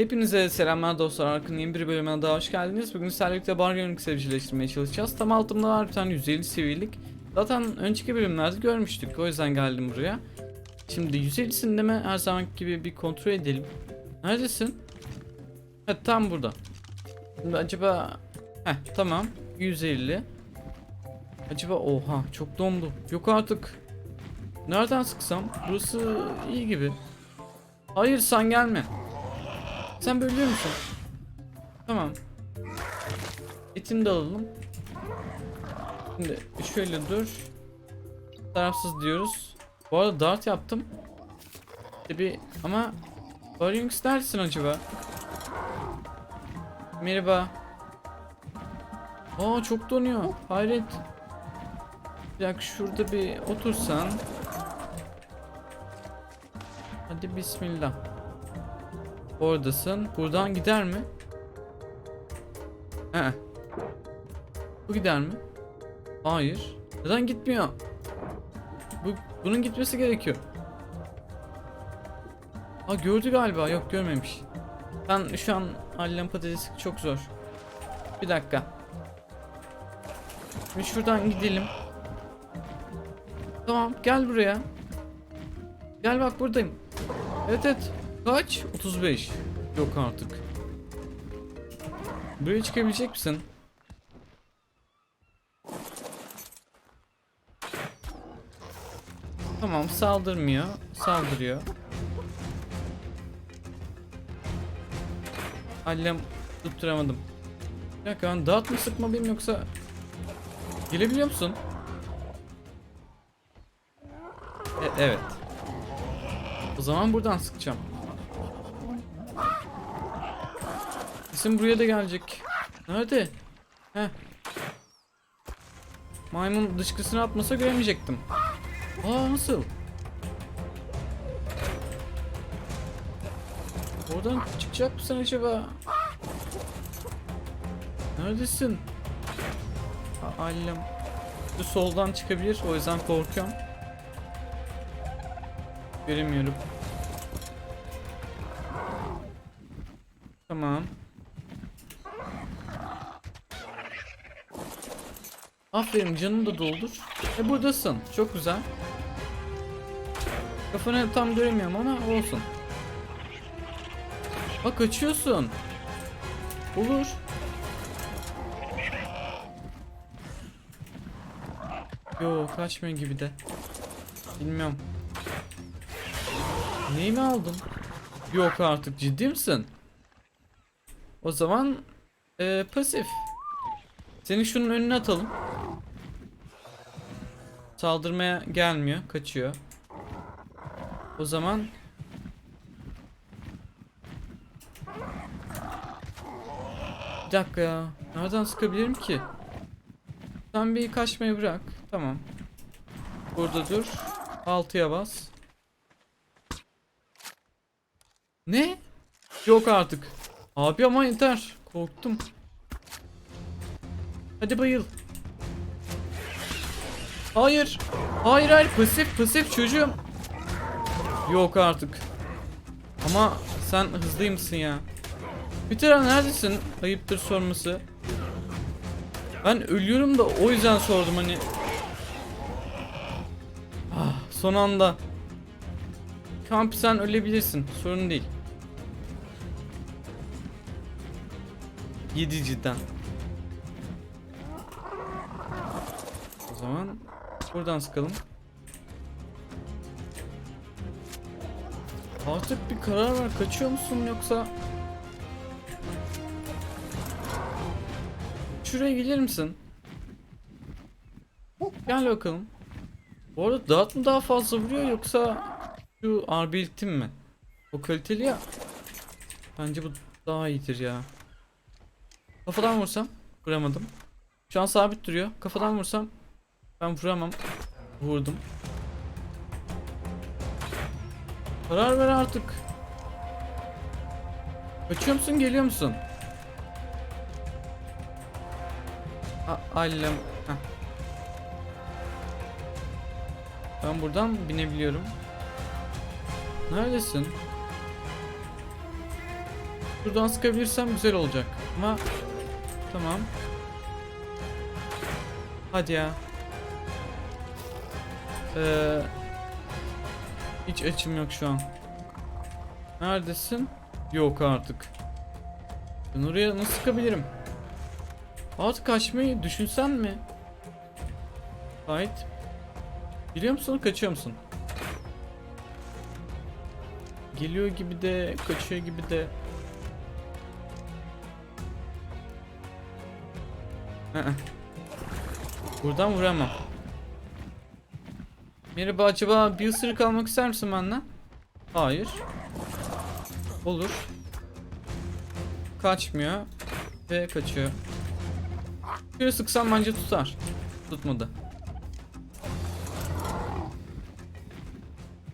Hepinize selamlar dostlar. Arkın yeni bir bölümüne daha hoş geldiniz. Bugün sizlerle birlikte Bargain'lik sevicileştirmeye çalışacağız. Tam altımda var bir tane 150 seviyelik. Zaten önceki bölümlerde görmüştük. O yüzden geldim buraya. Şimdi 150'sini de mi her zamanki gibi bir kontrol edelim. Neredesin? Ha tam burada. Şimdi acaba... Heh tamam. 150. Acaba oha çok dondu. Yok artık. Nereden sıksam? Burası iyi gibi. Hayır sen gelme. Sen bölüyor musun? Tamam. Etini de alalım. Şimdi şöyle dur. Tarafsız diyoruz. Bu arada dart yaptım. İşte bir ama Barynx neredesin acaba? Merhaba. Aa çok donuyor. Hayret. Bir dakika şurada bir otursan. Hadi bismillah. Oradasın. Buradan gider mi? He. Bu gider mi? Hayır. Neden gitmiyor? Bu bunun gitmesi gerekiyor. Ha gördü galiba. Yok görmemiş. Ben şu an hallem patatesi çok zor. Bir dakika. Bir şuradan gidelim. Tamam gel buraya. Gel bak buradayım. Evet evet. Kaç? 35. Yok artık. Buraya çıkabilecek misin? Tamam saldırmıyor. Saldırıyor. Allem tutturamadım. Bir dakika ben dağıt mı sıkmalıyım yoksa Gelebiliyor musun? E, evet. O zaman buradan sıkacağım. İsim buraya da gelecek. Nerede? Heh. Maymun dışkısını atmasa göremeyecektim. Aa nasıl? Oradan çıkacak mısın acaba? Neredesin? Allem. Şu soldan çıkabilir o yüzden korkuyorum. Göremiyorum. Tamam. Aferin canını da doldur. E buradasın. Çok güzel. Kafanı tam göremiyorum ama olsun. Bak kaçıyorsun. Olur. Yo kaçmıyor gibi de. Bilmiyorum. Neyi mi aldın? Yok artık ciddi misin? O zaman eee, pasif. Seni şunun önüne atalım. Saldırmaya gelmiyor, kaçıyor. O zaman Bir dakika ya. Nereden sıkabilirim ki? Sen bir kaçmayı bırak. Tamam. Burada dur. 6'ya bas. Ne? Yok artık. Abi ama yeter. Korktum. Hadi bayıl. Hayır. Hayır hayır pasif pasif çocuğum. Yok artık. Ama sen hızlıymışsın ya. Bitiren neredesin? Ayıptır sorması. Ben ölüyorum da o yüzden sordum hani. Ah, son anda. Kamp sen ölebilirsin. Sorun değil. 7 cidden. O zaman buradan sıkalım. Artık bir karar ver. Kaçıyor musun yoksa Şuraya gelir misin? Gel bakalım. Bu arada dağıt mı daha fazla vuruyor yoksa şu arbeletim mi? O kaliteli ya. Bence bu daha iyidir ya. Kafadan vursam vuramadım. Şu an sabit duruyor. Kafadan vursam ben vuramam. Vurdum. Karar ver artık. Kaçıyor musun geliyor musun? Allem. Ben buradan binebiliyorum. Neredesin? Buradan sıkabilirsem güzel olacak. Ama tamam. Hadi ya. Ee, hiç açım yok şu an. Neredesin? Yok artık. Ben oraya nasıl sıkabilirim? Artık kaçmayı düşünsen mi? Fight. Biliyor musun kaçıyor musun? Geliyor gibi de kaçıyor gibi de. Buradan vuramam. Merhaba acaba bir ısırık almak ister misin benden? Hayır. Olur. Kaçmıyor. Ve kaçıyor. Şöyle sıksam bence tutar. Tutmadı.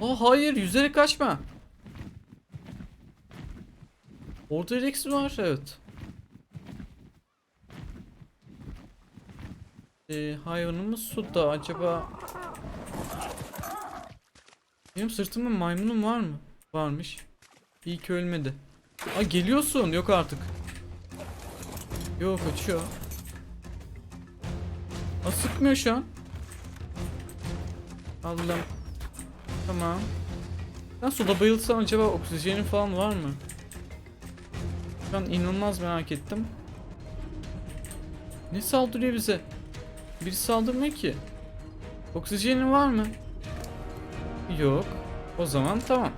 Aa hayır yüzerek kaçma. Orada Rex var evet. Ee, hayvanımız suda acaba Benim sırtımda maymunum var mı? Varmış. İyi ki ölmedi. Aa geliyorsun yok artık. Yok kaçıyor. Aa sıkmıyor şu an. Allah'ım. Tamam. Ben suda bayılsam acaba oksijenin falan var mı? Şu an inanılmaz merak ettim. Ne saldırıyor bize? Biri saldırmıyor ki. Oksijenin var mı? Yok. O zaman tamam.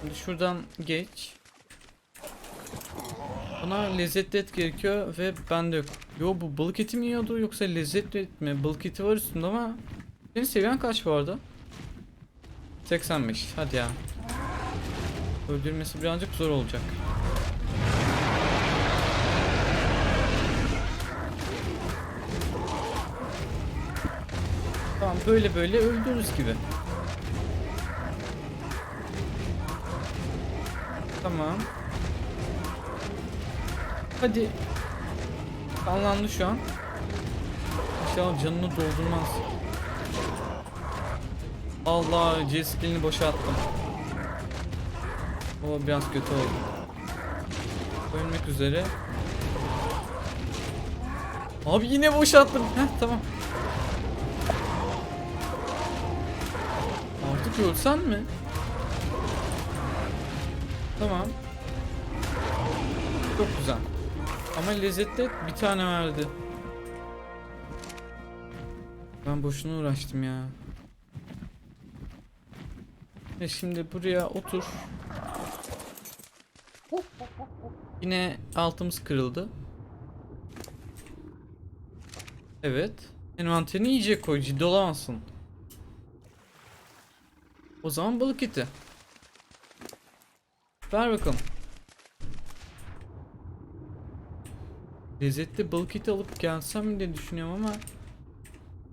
Şimdi şuradan geç. Bana lezzetli et gerekiyor ve bende yok. Yo bu balık eti mi yiyordu yoksa lezzetli et mi? Balık eti var üstünde ama senin seviyen kaç bu arada? 85 hadi ya. Öldürmesi birazcık zor olacak. Böyle böyle öldürürüz gibi. Tamam. Hadi. Kanlandı şu an. İnşallah canını doldurmaz. Allah C skillini boşalttım. O biraz kötü oldu. Ölmek üzere. Abi yine boşalttım. Heh tamam. Artık ölsen mi? Tamam. Çok güzel. Ama lezzetli et bir tane verdi. Ben boşuna uğraştım ya. E şimdi buraya otur. Yine altımız kırıldı. Evet. Envanterini yiyecek koy ciddi olamazsın. O zaman balık eti. Ver bakalım. Lezzetli balık eti alıp gelsem diye düşünüyorum ama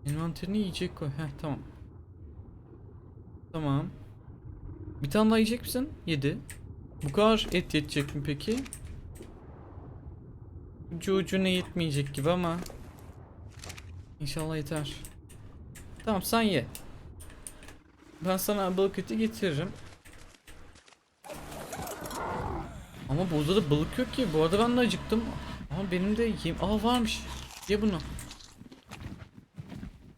envanterini yiyecek koy. Heh tamam. Tamam. Bir tane daha yiyecek misin? Yedi. Bu kadar et yetecek mi peki? Ucu ucuna yetmeyecek gibi ama İnşallah yeter. Tamam sen ye. Ben sana balık eti getiririm. Ama burada da balık yok ki. Bu arada ben de acıktım. Ama benim de yiyeyim. Aa varmış. Ye bunu.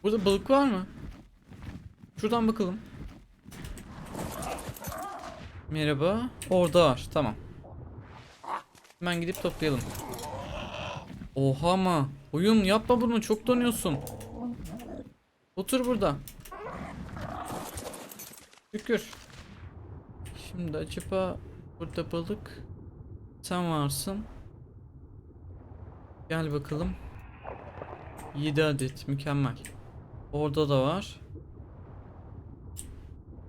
Burada balık var mı? Şuradan bakalım. Merhaba. Orada var. Tamam. Hemen gidip toplayalım. Oha ama. Oyun yapma bunu. Çok donuyorsun. Otur burada. Şükür. Şimdi acaba burada balık sen varsın. Gel bakalım. 7 adet mükemmel. Orada da var.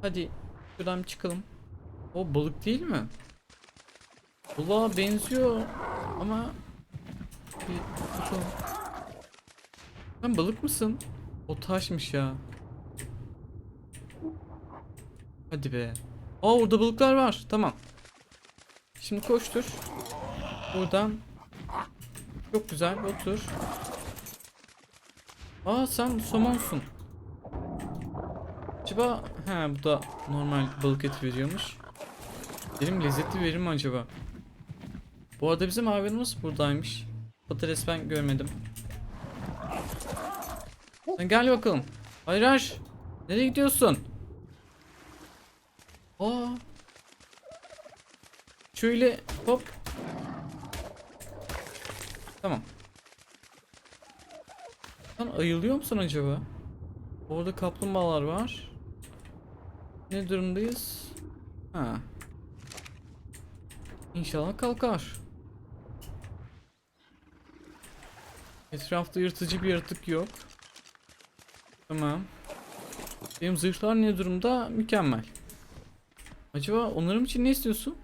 Hadi şuradan çıkalım. O balık değil mi? Balığa benziyor ama bir bakalım. Sen balık mısın? O taşmış ya. Hadi be. Aa orada balıklar var. Tamam. Şimdi koştur. Buradan. Çok güzel. Otur. Aa sen somonsun. Acaba he bu da normal balık eti veriyormuş. Benim lezzetli verir mi acaba? Bu arada bizim hayvanımız buradaymış. Patates ben görmedim. Sen gel bakalım. Hayır hayır. Nereye gidiyorsun? Aa. Şöyle hop. Tamam. Sen ayılıyor musun acaba? Orada kaplumbağalar var. Ne durumdayız? Ha. İnşallah kalkar. Etrafta yırtıcı bir yaratık yok. Tamam. Benim zırhlar ne durumda? Mükemmel. Acaba onarım için ne istiyorsun?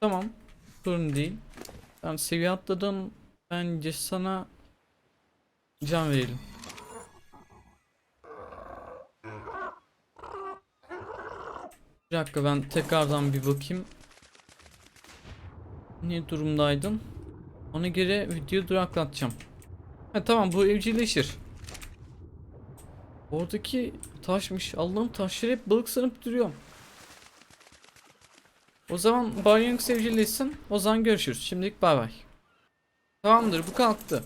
Tamam. Sorun değil. Ben seviye atladım. Bence sana can verelim. Bir dakika ben tekrardan bir bakayım. Ne durumdaydın? Ona göre video duraklatacağım. Ha tamam bu evcilleşir. Oradaki taşmış. Allah'ım taşları hep balık sanıp duruyorum. O zaman Baryong sevgilisin. O zaman görüşürüz. Şimdilik bay bay. Tamamdır bu kalktı.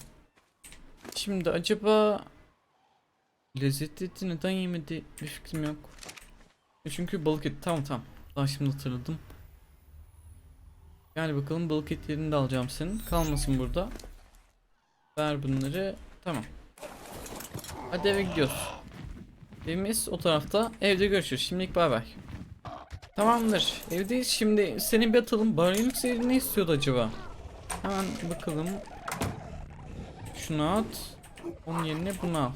Şimdi acaba lezzetli eti neden yemedi bir fikrim yok. E Çünkü balık eti tamam tamam. Daha şimdi hatırladım. Gel bakalım balık etlerini de alacağım senin. Kalmasın burada. Ver bunları. Tamam. Hadi eve gidiyoruz. Evimiz o tarafta. Evde görüşürüz. Şimdilik bay bay. Tamamdır. Evdeyiz. Şimdi seni bir atalım. Seyri ne istiyordu acaba? Hemen bakalım. Şunu at. Onun yerine bunu al.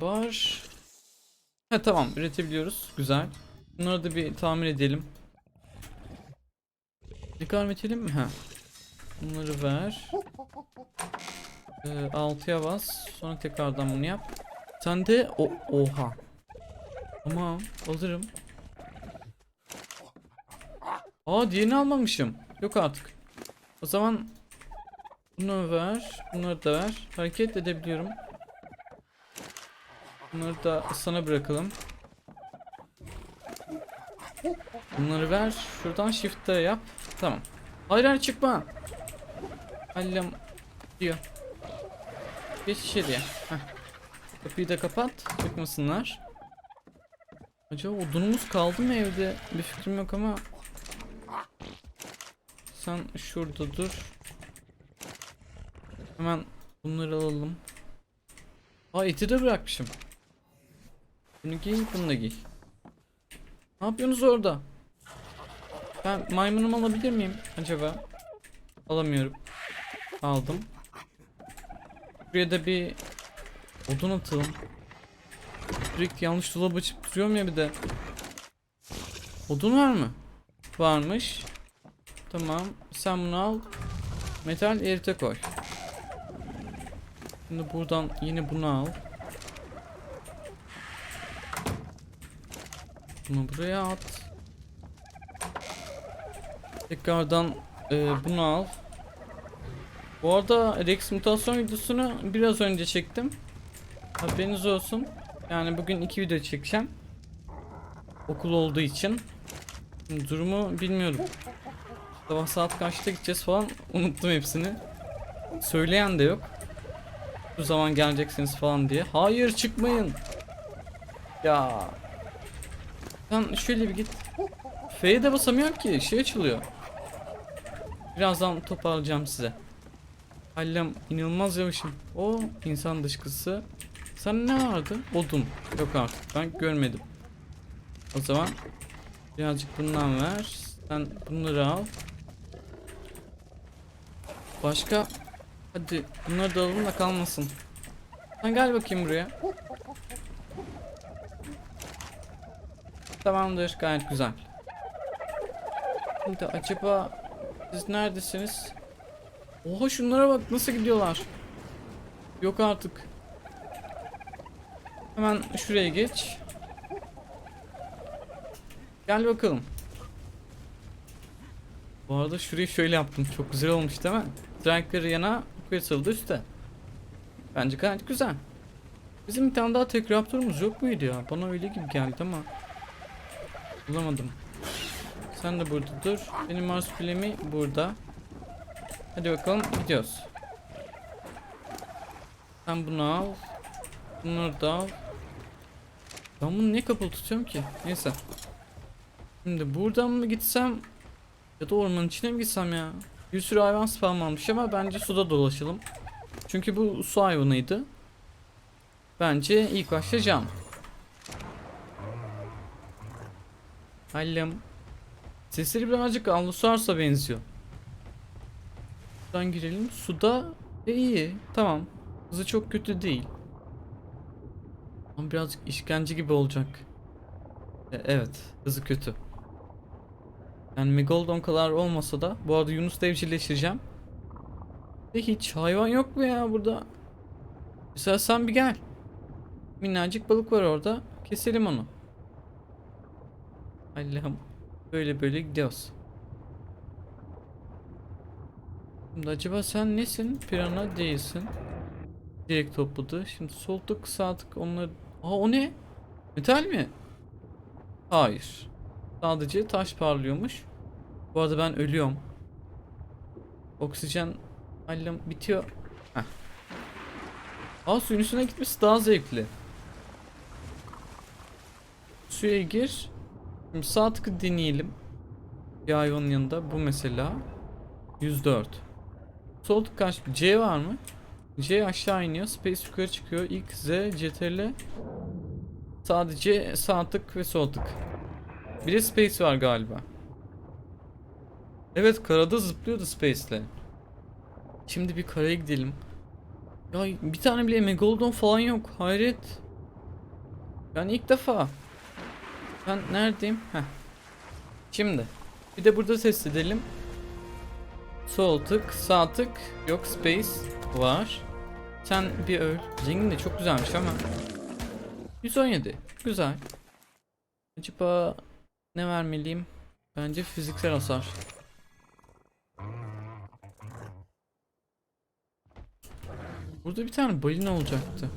Bar. Ha tamam üretebiliyoruz. Güzel. Bunları da bir tamir edelim. Tekrar edelim mi? Ha. Bunları ver. Ee, 6'ya bas. Sonra tekrardan bunu yap. Sen de o oha. Tamam alırım. Aa diğerini almamışım. Yok artık. O zaman bunu ver. Bunları da ver. Hareket edebiliyorum. Bunları da sana bırakalım. Bunları ver. Şuradan shift'te yap. Tamam. Hayır hayır çıkma. Hallam diyor. Geç içeriye. Heh. Kapıyı da kapat. Çıkmasınlar. Acaba odunumuz kaldı mı evde? Bir fikrim yok ama. Sen şurada dur. Hemen bunları alalım. Aa eti de bırakmışım. Bunu giy, bunu da giy. Ne yapıyorsunuz orada? Ben maymunumu alabilir miyim acaba? Alamıyorum. Aldım. Buraya da bir odun atalım. Sürekli yanlış dolabı açıp duruyorum ya bir de. Odun var mı? Varmış. Tamam. Sen bunu al. Metal erite koy. Şimdi buradan yine bunu al. Bunu buraya at. Tekrardan e, bunu al. Bu arada Rex mutasyon videosunu biraz önce çektim. Haberiniz olsun. Yani bugün iki video çekeceğim. Okul olduğu için. Durumu bilmiyorum. Sabah saat kaçta gideceğiz falan unuttum hepsini. Söyleyen de yok. Bu zaman geleceksiniz falan diye. Hayır çıkmayın. Ya. Sen şöyle bir git. F'ye de basamıyorum ki. Şey açılıyor. Birazdan toparlayacağım size. Hallem inanılmaz yavaşım. O insan dışkısı. Sen ne vardı? Odun. Yok artık. Ben görmedim. O zaman birazcık bundan ver. Sen bunları al. Başka? Hadi bunları da alalım da kalmasın. Sen gel bakayım buraya. Tamamdır. Gayet güzel. Şimdi acaba siz neredesiniz? Oha şunlara bak nasıl gidiyorlar. Yok artık. Hemen şuraya geç. Gel bakalım. Bu arada şurayı şöyle yaptım. Çok güzel olmuş değil mi? Strike'ları yana, Quetzal'da üstte. Bence gayet güzel. Bizim bir tane daha tek raptorumuz yok muydu ya? Bana öyle gibi geldi ama. Bulamadım. Sen de burada dur. Benim Mars kulemi burada. Hadi bakalım gidiyoruz. Sen bunu al. Bunları da al. Ben bunu niye kapalı tutuyorum ki? Neyse. Şimdi buradan mı gitsem ya da ormanın içine mi gitsem ya? Bir sürü hayvan spamlanmış ama bence suda dolaşalım. Çünkü bu su hayvanıydı. Bence ilk başta cam. Hallem. Sesleri birazcık Allosaurus'a benziyor. Buradan girelim. Suda e, iyi. Tamam. Hızı çok kötü değil. Ama birazcık işkence gibi olacak. E, evet. Hızı kötü. Yani Megalodon kadar olmasa da bu arada Yunus'la evcilleştireceğim. Ve hiç hayvan yok mu ya burada? Mesela sen bir gel. Minnacık balık var orada. Keselim onu. Allah'ım. Böyle böyle gidiyoruz. Şimdi acaba sen nesin? Pirana değilsin. Direkt topladı. Şimdi sol tık onları... Aa o ne? Metal mi? Hayır. Sadece taş parlıyormuş. Bu arada ben ölüyorum. Oksijen Allah'ım bitiyor. Heh. Aa suyun üstüne gitmesi daha zevkli. Suya gir. Şimdi sağ tıkı deneyelim. Bir hayvanın yanında bu mesela. 104. Sol tık kaç? C var mı? C aşağı iniyor. Space yukarı çıkıyor. X, Z, CTRL. Sadece sağ tık ve sol tık. Bir de Space var galiba. Evet karada zıplıyordu Space'le. Şimdi bir karaya gidelim. Ya bir tane bile Megalodon falan yok. Hayret. Ben ilk defa. Ben neredeyim? Heh. Şimdi. Bir de burada test edelim. Sol tık, sağ tık. Yok space var. Sen bir öl. Zengin de çok güzelmiş ama. 117. Güzel. Acaba ne vermeliyim? Bence fiziksel hasar. Burada bir tane balina olacaktı.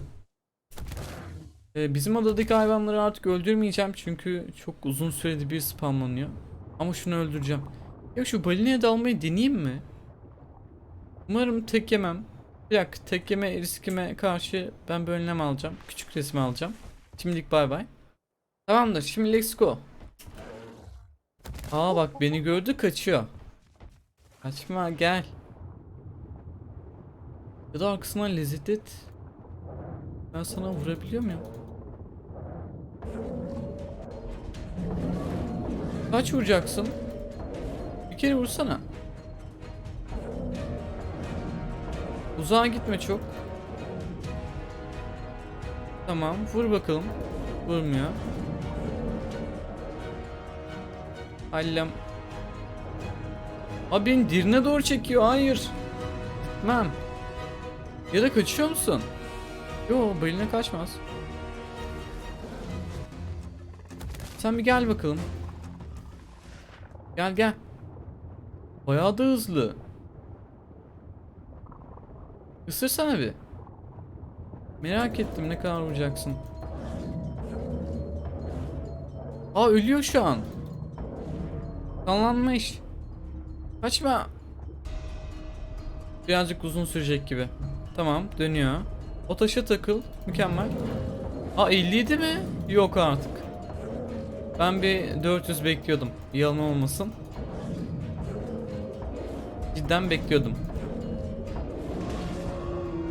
Ee, bizim adadaki hayvanları artık öldürmeyeceğim çünkü çok uzun sürede bir spamlanıyor. Ama şunu öldüreceğim. Ya şu balinaya dalmayı deneyeyim mi? Umarım tek yemem. Bir dakika tek yeme riskime karşı ben bir önlem alacağım. Küçük resmi alacağım. Şimdilik bay bay. Tamamdır şimdi let's go. Aa bak beni gördü kaçıyor. Kaçma gel. Ya da arkasından lezzet et. Ben sana vurabiliyor muyum? Kaç vuracaksın? Bir kere vursana. Uzağa gitme çok. Tamam, vur bakalım. Vurmuyor. Hallem. Abi beni dirine doğru çekiyor. Hayır. Gitmem. Ya da kaçıyor musun? Yo, balina kaçmaz. Sen bir gel bakalım. Gel gel. Bayağı da hızlı. Isırsana bir. Merak ettim ne kadar vuracaksın. Aa ölüyor şu an. Kanlanmış. Kaçma. Birazcık uzun sürecek gibi. Tamam dönüyor. O taşa takıl. Mükemmel. Aa 57 mi? Yok artık. Ben bir 400 bekliyordum. Yalan olmasın. Cidden bekliyordum.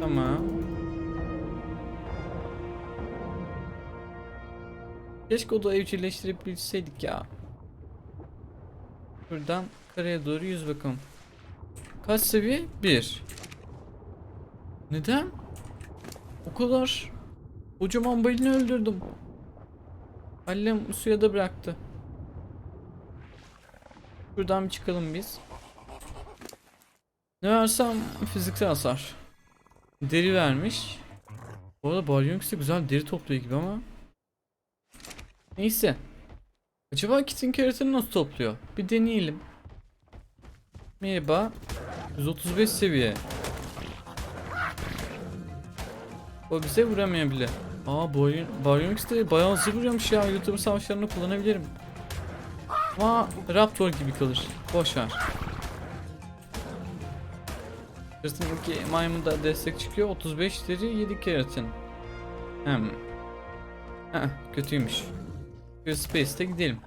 Tamam. Keşke o da evcilleştirebilseydik ya. Buradan karaya doğru yüz bakalım. Kaç seviye? 1. Neden? O kadar. Kocaman balini öldürdüm. Allem suya da bıraktı. Buradan bir çıkalım biz. Ne versem fiziksel hasar. Deri vermiş. Bu arada Baryonyx de güzel deri topluyor gibi ama. Neyse. Acaba kitin keratini nasıl topluyor? Bir deneyelim. Merhaba. 135 seviye. O bize vuramayabilir. Aa bu oyun Baryonyx de bayağı hızlı vuruyormuş ya. YouTube savaşlarını kullanabilirim. Ama Raptor gibi kalır. Boş Sırtındaki maymunda destek çıkıyor. 35 deri 7 keratin. Hem. Heh, kötüymüş. Şu Space'te gidelim.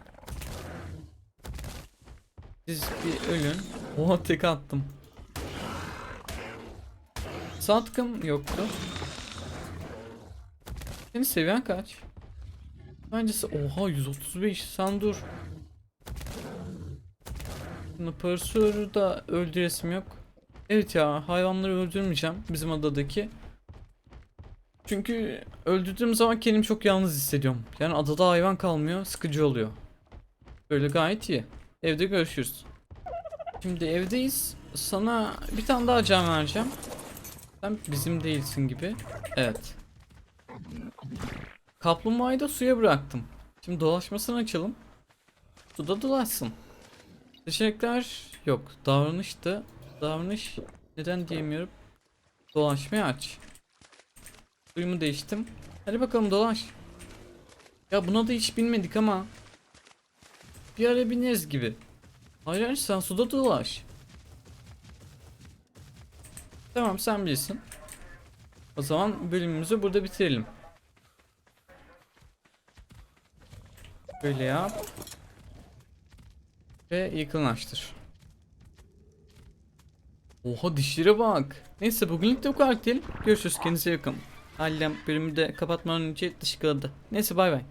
Siz bir ölün. Oha tek attım. Satkım yoktu. Senin seviyen kaç? Bencesi oha 135 sen dur. Şimdi Pursuer'ı da öldüresim yok. Evet ya hayvanları öldürmeyeceğim bizim adadaki. Çünkü öldürdüğüm zaman kendimi çok yalnız hissediyorum. Yani adada hayvan kalmıyor sıkıcı oluyor. Böyle gayet iyi. Evde görüşürüz. Şimdi evdeyiz. Sana bir tane daha can vereceğim. Sen bizim değilsin gibi. Evet. Kaplumbağayı da suya bıraktım. Şimdi dolaşmasını açalım. Suda dolaşsın. Seçenekler yok. Davranıştı. Davranış neden diyemiyorum. Dolaşmayı aç. Suyumu değiştim. Hadi bakalım dolaş. Ya buna da hiç binmedik ama. Bir ara bineriz gibi. Hayır hayır sen suda dolaş. Tamam sen bilirsin. O zaman bölümümüzü burada bitirelim. Böyle yap. Ve yakınlaştır. Oha dişlere bak. Neyse bugünlük de bu kadar diyelim. Görüşürüz kendinize yakın. Hallem bölümü de kapatmadan önce dışkıladı. Neyse bay bay.